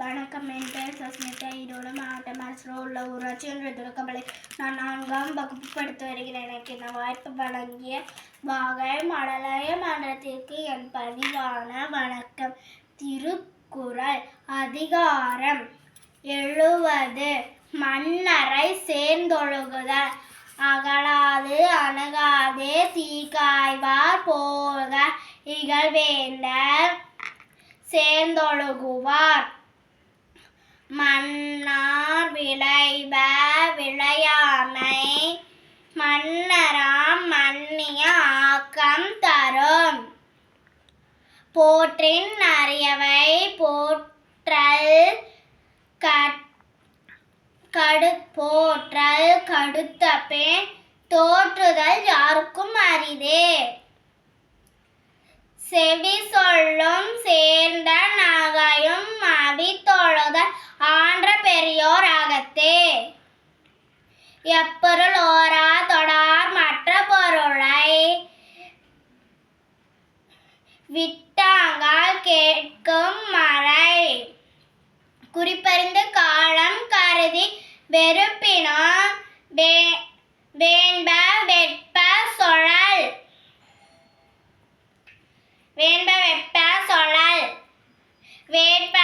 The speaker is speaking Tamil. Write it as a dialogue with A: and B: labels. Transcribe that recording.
A: வணக்கம் என் பெயர் சஸ்மிதா. ஈரோடு மாவட்டம் அரசில் உள்ள ஊராட்சி என்ற தொடக்கப்பள்ளி நான் நான்காம் வகுப்பு படித்து வருகிறேன். எனக்கு இந்த வாய்ப்பு வழங்கிய வாகை மடலய மன்றத்திற்கு என் பதிவான வணக்கம். திருக்குறள் அதிகாரம் எழுவது. மன்னரை சேர்ந்தொழுகுதல். அகலாது அணுகாதே தீக்காய்வார் போக. இகழ்வேந்தர் சேர்ந்தொழுகுவார். மன்னார் விளைவ விளையாமை மன்னராம் மன்னிய ஆக்கம் தரும். போற்றின் அறியவை போற்றல் கட் கடு போற்றல் கடுத்த பின் தோற்றுதல் யாருக்கும் அரிதே. எப்பொருள் ஓரா தொடார் மற்ற பொருளை விட்டாங்கால் கேட்கும் மழை. குறிப்பறிந்து காலம் கருதி வெறுப்பினோம் வேண்ப வெட்ப சொழல். வேண்ப வெட்ப சொழல். வேட்ப